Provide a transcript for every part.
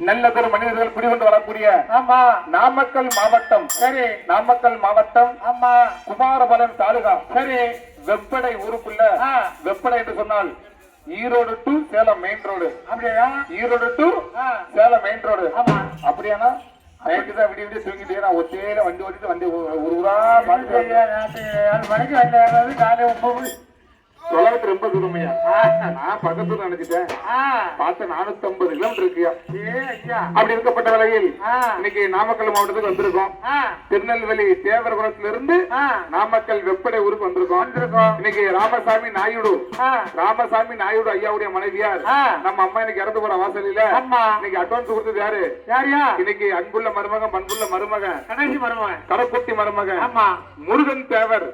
நல்லதொரு மனிதர்கள் குடிகொண்டு வரக்கூடிய ஆமா. நாமக்கல் மாவட்டம். சரி. நாமக்கல் மாவட்டம் ஆமா. குமாரபலம் தாலுகா. சரி. வெப்படை ஊருக்குள்ள. வெப்படை என்று சொன்னால் Erode to Salem main road அப்படியா? Erode to. Salem main road ஆமா. அப்படியானா? நைட்டு தான் விடிய விடிய தூங்கிட்டே ஒத்தையில வண்டி ஓட்டிட்டு வண்டி ஒரு ஊரா ஏழு மணிக்கு வந்தாரு காலை ஒன்பது தொள்ளாயிரத்தி ரொம்ப தூரமையா நான் பக்கத்துல நினைச்சிட்டேன். பார்த்து நானூத்தி ஐம்பது கிலோமீட்டர் இருக்கியா அப்படி இருக்கப்பட்ட வேளையில் ஆ. இன்னைக்கு நாமக்கல் மாவட்டத்துக்கு வந்திருக்கோம். திருநெல்வேலி தேவரபுரத்துல இருந்து நாமக்கல் வெப்படை ஊருக்கு வந்திருக்கோம். வந்திருக்கோம். இன்னைக்கு ராமசாமி நாயுடு. ராமசாமி நாயுடு ஐயாவுடைய மனைவியார். நம்ம அம்மா இன்னைக்கு இறந்து போற வாசலில இன்னைக்கு அட்வான்ஸ் கொடுத்தது யாரு? யாரியா? இன்னைக்கு அன்புள்ள மருமகன் பண்புள்ள மருமகன். கடைசி மருமகன். கரக்குட்டி மருமகன். ஆமா. முருகன் தேவர்.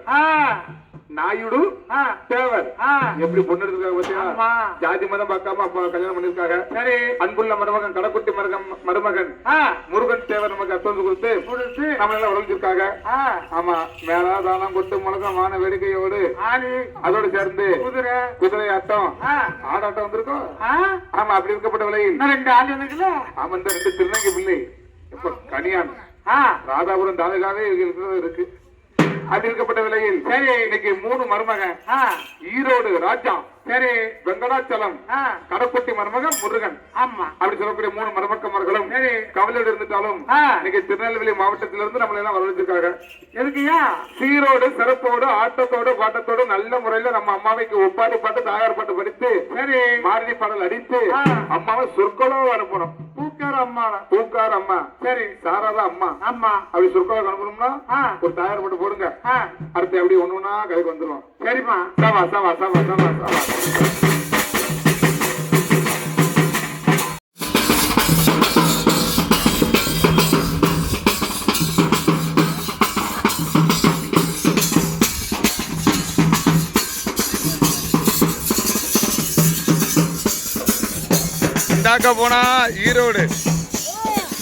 நாயுடு தேவர். எப்படி பொண்ணு எடுத்துருக்காங்க ஆமா. ஜாதி மதம் பார்க்காம கல்யாணம் பண்ணிருக்காங்க சரி. அன்புள்ள மருமகன் கடக்குட்டி மருகன் மருமகன். முருகன் தேவர் நமக்கு அட்வான்ஸ் கொடுத்து கொடுத்து. நம்ம எல்லாம் வளர்ந்துருக்காங்க ஆ. ஆமா. மேலா தாளம் கொட்டு முழக்கம் வான வேடிக்கையோடு அதோடு சேர்ந்து குதிரை. குதிரை ஆட்டம். ஆடாட்டம் வந்திருக்கும் ஆமா அப்படி இருக்கப்பட்ட விலையில். ரெண்டு ஆள் இருக்குல்ல ஆமா இந்த ரெண்டு திருநங்கை பிள்ளை. இப்ப கனியான். ராதாபுரம் தாலுகாவே இருக்கு. இருக்கப்பட்ட விலையில் சரி இன்னைக்கு மூணு மருமகன் ஈரோடு ராஜா சரி வெங்கடாச்சலம் கடக்குட்டி மருமகன் முருகன். ஆமா. அப்படி சொல்லக்கூடிய மூணு மருமக்கமார்களும் சரி. கவலையோடு இருந்துட்டாலும் இன்னைக்கு திருநெல்வேலி மாவட்டத்திலிருந்து நம்மளை எல்லாம் வரவழைச்சிருக்காங்க. எதுக்குயா சீரோடு சிறப்போடு ஆட்டத்தோடு பாட்டத்தோடு நல்ல முறையில நம்ம அம்மாவைக்கு ஒப்பாரி பாட்டு தாயார் பாட்டு படித்து சரி. மாரணி பாடல் அடித்து. அம்மாவை சொற்களோ அனுப்பணும். பூக்கார அம்மா. பூக்கார் அம்மா. சரி. சாராதா அம்மா. ஆமா அப்படி அனுப்பணும்னா ஆ. ஒரு தாயார் பாட்டு போடுங்க. அடுத்து எப்படி ஒண்ணு ஒண்ணா கதைக்கு வந்துடும் சரிம்மா. சவா சவா சவா சவா சவா. இந்தாக்கா போனால் ஈரோடு.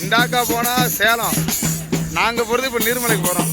இந்தாக்கா போனால் சேலம். நாங்கள் போகிறது இப்போ நீர்மலைக்கு போகிறோம்